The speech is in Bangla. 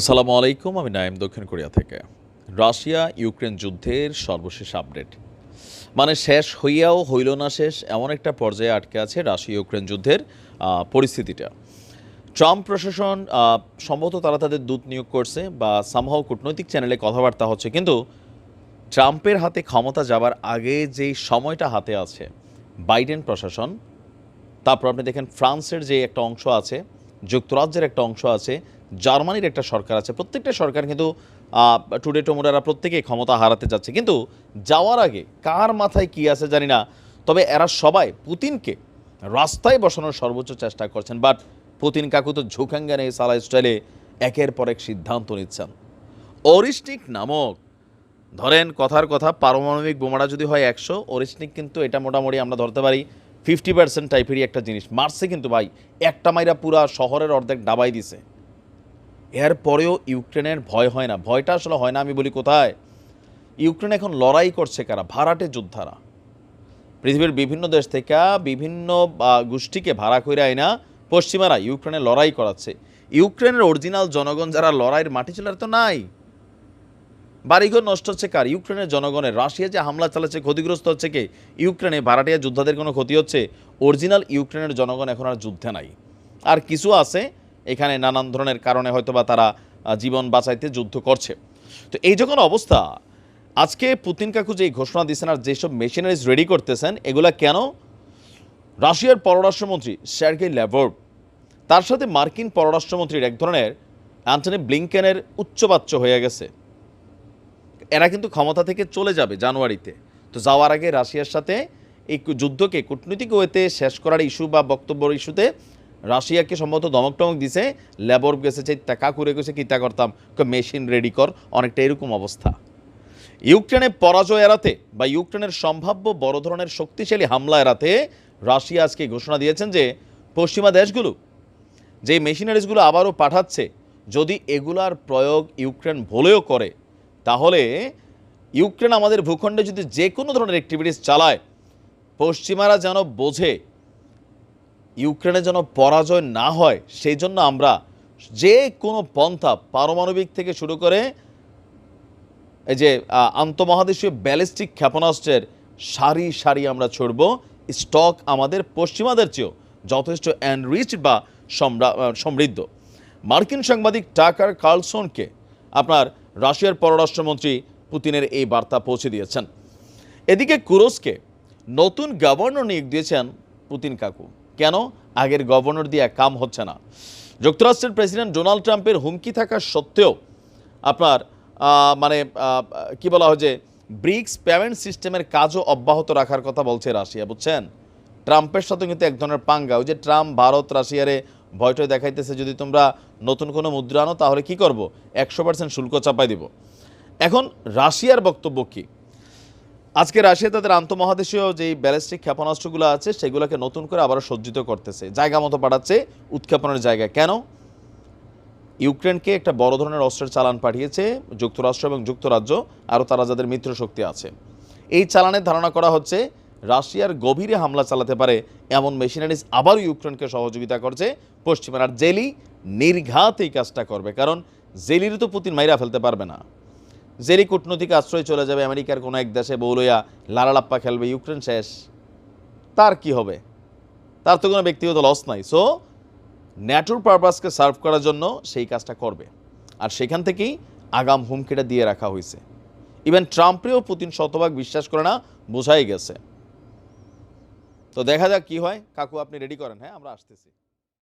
আসসালামু আলাইকুম, আমি নাইম দক্ষিণ কোরিয়া থেকে। রাশিয়া ইউক্রেন যুদ্ধের সর্বশেষ আপডেট। মানে শেষ হইয়াও হইল না শেষ, এমন একটা পর্যায়ে আটকে আছে রাশিয়া ইউক্রেন যুদ্ধের পরিস্থিতিটা। ট্রাম্প প্রশাসন সম্ভবত তারা তাদের দূত নিয়োগ করছে বা সামহাও কূটনৈতিক চ্যানেলে কথাবার্তা হচ্ছে, কিন্তু ট্রাম্পের হাতে ক্ষমতা যাবার আগে যেই সময়টা হাতে আছে, বাইডেন প্রশাসন, তারপর আপনি দেখেন ফ্রান্সের যে একটা অংশ আছে, যুক্তরাজ্যের একটা অংশ আছে জার্মানির একটা সরকার আছে। প্রত্যেকটা সরকার কিন্তু টুডে টুমোরারা প্রত্যেকেই ক্ষমতা হারাতে যাচ্ছে। কিন্তু যাওয়ার আগে কার মাথায় কি আছে জানি না। তবে এরা সবাই পুতিনকে রাস্তায় বসানোর সর্বোচ্চ চেষ্টা করছেন। বাট পুতিন কাকু তো ঝুঁকাঙ্গানে সালা স্টাইলে একের পর এক সিদ্ধান্ত নিচ্ছেন। অরিস্টিক নামক, ধরেন কথার কথা, পারমাণবিক বোমাটা যদি হয় একশো অরিস্টিক কিন্তু এটা মোটামুটি আমরা ধরতে পারি ফিফটি পার্সেন্ট টাইপেরই একটা জিনিস। মারছে কিন্তু ভাই, একটা মাইরা পুরা শহরের অর্ধেক ডাবাই দিছে। এর পরেও ইউক্রেনের ভয় হয় না। ভয়টা আসলে হয় না, আমি বলি কোথায়? ইউক্রেন এখন লড়াই করছে কারা? ভাড়াটে যোদ্ধারা। পৃথিবীর বিভিন্ন দেশ থেকে বিভিন্ন গোষ্ঠীকে ভাড়া করে আইনা পশ্চিমারা ইউক্রেনে লড়াই করাচ্ছে। ইউক্রেনের অরিজিনাল জনগণ যারা লড়াইয়ের মাটি ছিল তো নাই। বাড়িঘর নষ্ট হচ্ছে কার? ইউক্রেনের জনগণের। রাশিয়া যে হামলা চালাচ্ছে, ক্ষতিগ্রস্ত হচ্ছে কে? ইউক্রেনে ভাড়াটিয়া যোদ্ধাদের কোনো ক্ষতি হচ্ছে? অরিজিনাল ইউক্রেনের জনগণ এখন আর যুদ্ধে নাই। আর কিছু আছে এখানে নানান ধরনের কারণে হয়তো বা তারা জীবন বাঁচাইতে যুদ্ধ করছে। তো এই যখন অবস্থা, আজকে পুতিন কাকু যে ঘোষণা দিয়েছেন আর যেসব মেশিনারিজ রেডি করতেছেন, এগুলা কেন? রাশিয়ার পররাষ্ট্রমন্ত্রী স্যার্গে ল্যাভর তার সাথে মার্কিন পররাষ্ট্রমন্ত্রীর এক ধরনের অ্যান্টনি ব্লিংকেনের উচ্চবাচ্য হয়ে গেছে। এরা কিন্তু ক্ষমতা থেকে চলে যাবে জানুয়ারিতে। তো যাওয়ার আগে রাশিয়ার সাথে এই যুদ্ধকে কূটনৈতিক ওয়েতে শেষ করার ইস্যু বা বক্তব্যর ইস্যুতে রাশিয়াকে সম্ভবত দমক টমক দিছে ল্যাবর গেছে যে টাকা করে গেছে কিতা করতাম মেশিন রেডি কর, অনেকটা এরকম অবস্থা। ইউক্রেনে পরাজয় এড়াতে বা ইউক্রেনের সম্ভাব্য বড় ধরনের শক্তিশালী হামলা এড়াতে রাশিয়া আজকে ঘোষণা দিয়েছেন যে, পশ্চিমা দেশগুলো, যে মেশিনারিজগুলো আবারও পাঠাচ্ছে, যদি এগুলার প্রয়োগ ইউক্রেন ভুলেও করে, তাহলে ইউক্রেন আমাদের ভূখণ্ডে যদি যে কোনো ধরনের অ্যাক্টিভিটিস চালায়, পশ্চিমারা যেন বোঝে ইউক্রেনে যেন পরাজয় না হয়, সেই জন্য আমরা যে কোনো পন্থা পারমাণবিক থেকে শুরু করে এই যে আন্তমহাদেশীয় ব্যালিস্টিক ক্ষেপণাস্ত্রের সারি সারি আমরা ছড়ব, স্টক আমাদের পশ্চিমাদের চেয়েও যথেষ্ট এনরিচ বা সমৃদ্ধ। মার্কিন সাংবাদিক টাকার কার্লসনকে আপনার রাশিয়ার পররাষ্ট্রমন্ত্রী পুতিনের এই বার্তা পৌঁছে দিয়েছেন। এদিকে কুরস্কে নতুন গভর্নর নিয়োগ দিয়েছেন পুতিন কাকু। কেন? আগের গভর্নর দিয়ে কাম হচ্ছে না। যুক্তরাষ্ট্রের প্রেসিডেন্ট ডোনাল্ড ট্রাম্পের হুমকি থাকা সত্ত্বেও আপনার মানে কি বলা হয় যে ব্রিক্স পেমেন্ট সিস্টেমের কাজও অব্যাহত রাখার কথা বলছে রাশিয়া, বুঝছেন? ট্রাম্পের সাথে কিন্তু এক ধরনের পাঙ্গা। ওই যে ট্রাম্প ভারত, রাশিয়ারে ভয়টয় দেখাইতেছে, যদি তোমরা নতুন কোনো মুদ্রা আনো, তাহলে কি করব? একশো পার্সেন্ট শুল্ক চাপাই দিব। এখন রাশিয়ার বক্তব্য কী? আজকে রাশিয়া তাদের আন্তমহাদেশীয় যেই ব্যালিস্টিক ক্ষেপণাস্ত্রগুলো আছে, সেগুলোকে নতুন করে আবারও সজ্জিত করতেছে। জায়গা মতো পাঠাচ্ছে, উৎক্ষেপণের জায়গা। কেন? ইউক্রেনকে একটা বড় ধরনের অস্ত্রের চালান পাঠিয়েছে যুক্তরাষ্ট্র এবং যুক্তরাজ্য, আরও তারা যাদের মিত্র শক্তি আছে। এই চালানের ধারণা করা হচ্ছে, রাশিয়ার গভীরে হামলা চালাতে পারে এমন মেশিনারিজ আবারও ইউক্রেনকে সহযোগিতা করছে। পশ্চিমের আর জেলি নির্ঘাত এই কাজটা করবে, কারণ জেলির তো পুতিন মাইরা ফেলতে পারবে না। জেরি কূটনৈতিক আশ্রয় চলে যাবে আমেরিকার কোনো এক দেশে বৌলইয়া লারালাপ্পা খেলবে, ইউক্রেন শেষ। তার কি হবে? তার তো কোনো ব্যক্তিগত লস নাই। সো ন্যাটোর পারপাসকে সার্ভ করার জন্য সেই কাজটা করবে। আর সেখান থেকেই আগাম হুমকিটা দিয়ে রাখা হয়েছে। ইভেন ট্রাম্পেও পুতিন শতভাগ বিশ্বাস করে না, বোঝাই গেছে। তো দেখা যাক কি হয়। কাকু, আপনি রেডি করেন? হ্যাঁ আমরা আসতেছি।